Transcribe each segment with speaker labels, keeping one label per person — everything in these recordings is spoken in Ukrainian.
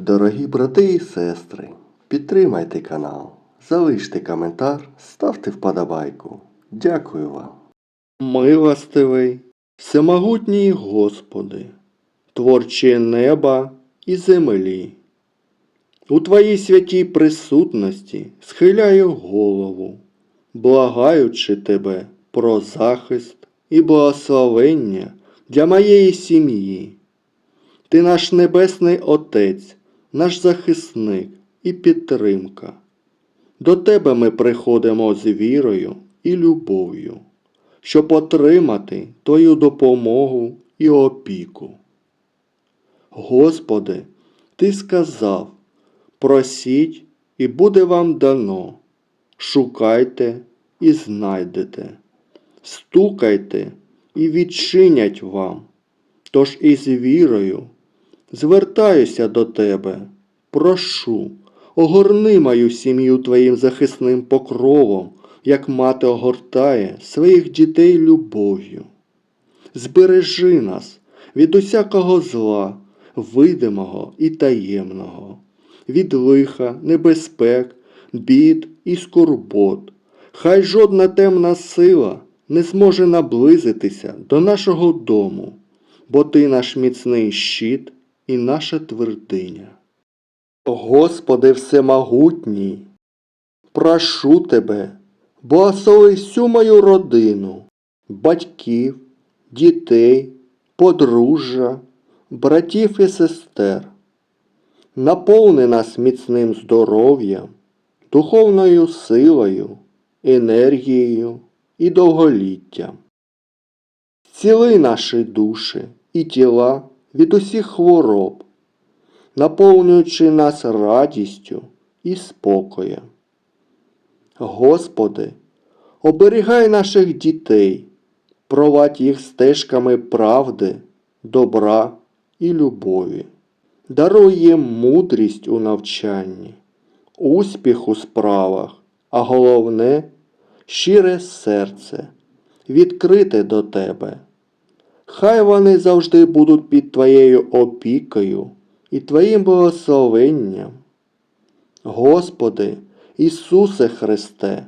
Speaker 1: Дорогі брати і сестри, підтримайте канал, залиште коментар, ставте вподобайку. Дякую вам. Милостивий, всемогутній Господи, творче неба і землі. У Твоїй святій присутності схиляю голову, благаючи Тебе про захист і благословення для моєї сім'ї. Ти наш Небесний Отець, наш захисник і підтримка. До Тебе ми приходимо з вірою і любов'ю, щоб отримати Твою допомогу і опіку. Господи, Ти сказав, просіть і буде вам дано, шукайте і знайдете, стукайте і відчинять вам. Тож із вірою звертаюся до тебе, прошу, огорни мою сім'ю твоїм захисним покровом, як мати огортає своїх дітей любов'ю. Збережи нас від усякого зла, видимого і таємного, від лиха, небезпек, бід і скорбот. Хай жодна темна сила не зможе наблизитися до нашого дому, бо ти наш міцний щит і наша твердиня. Господи Всемогутній, прошу Тебе, благослови всю мою родину, батьків, дітей, подружжя, братів і сестер. Наповни нас міцним здоров'ям, духовною силою, енергією і довголіттям. Ціли наші душі і тіла від усіх хвороб, наповнюючи нас радістю і спокоєм. Господи, оберігай наших дітей, провадь їх стежками правди, добра і любові. Даруй їм мудрість у навчанні, успіх у справах, а головне щире серце, відкрите до Тебе. Хай вони завжди будуть під Твоєю опікою і Твоїм благословенням. Господи, Ісусе Христе,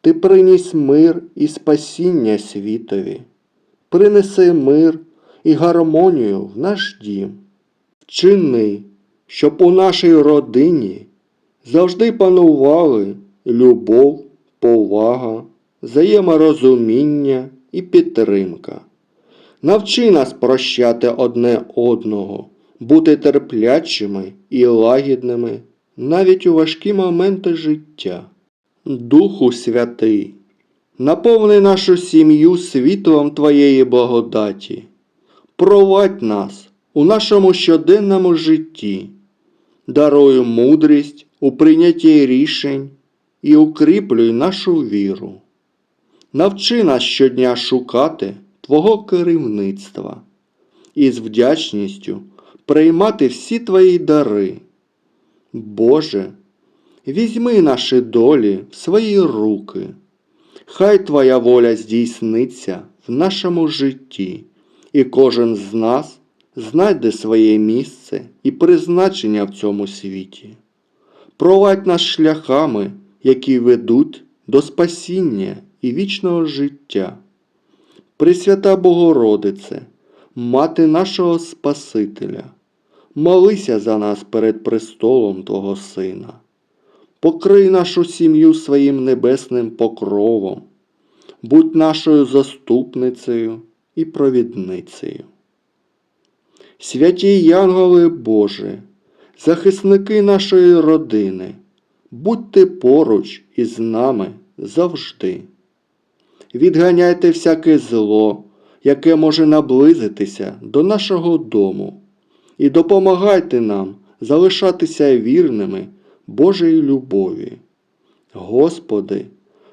Speaker 1: Ти приніс мир і спасіння світові, принеси мир і гармонію в наш дім. Вчини, щоб у нашій родині завжди панували любов, повага, взаєморозуміння і підтримка. Навчи нас прощати одне одного, бути терплячими і лагідними навіть у важкі моменти життя. Духу Святий, наповни нашу сім'ю світлом Твоєї благодаті, провадь нас у нашому щоденному житті, даруй мудрість у прийнятті рішень і укріплюй нашу віру. Навчи нас щодня шукати Твого керівництва і з вдячністю приймати всі Твої дари. Боже, візьми наші долі в свої руки, хай Твоя воля здійсниться в нашому житті, і кожен з нас знайде своє місце і призначення в цьому світі. Провадь нас шляхами, які ведуть до спасіння і вічного життя. Пресвята Богородице, Мати нашого Спасителя, молися за нас перед престолом Твого Сина, покрий нашу сім'ю своїм небесним покровом, будь нашою заступницею і провідницею. Святі Янголи Божі, захисники нашої родини, будьте поруч із нами завжди. Відганяйте всяке зло, яке може наблизитися до нашого дому, і допомагайте нам залишатися вірними Божої любові. Господи,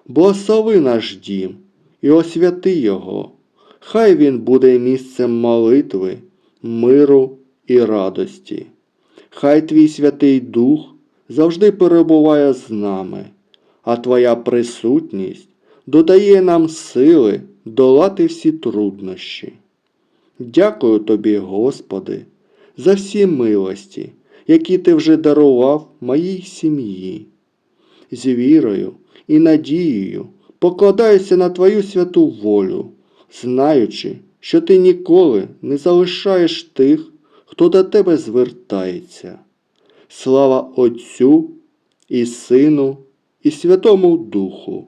Speaker 1: благослови наш дім і освяти його, хай він буде місцем молитви, миру і радості. Хай Твій Святий Дух завжди перебуває з нами, а Твоя присутність додає нам сили долати всі труднощі. Дякую Тобі, Господи, за всі милості, які ти вже дарував моїй сім'ї. З вірою і надією покладаюся на твою святу волю, знаючи, що ти ніколи не залишаєш тих, хто до тебе звертається. Слава Отцю і Сину, і Святому Духу,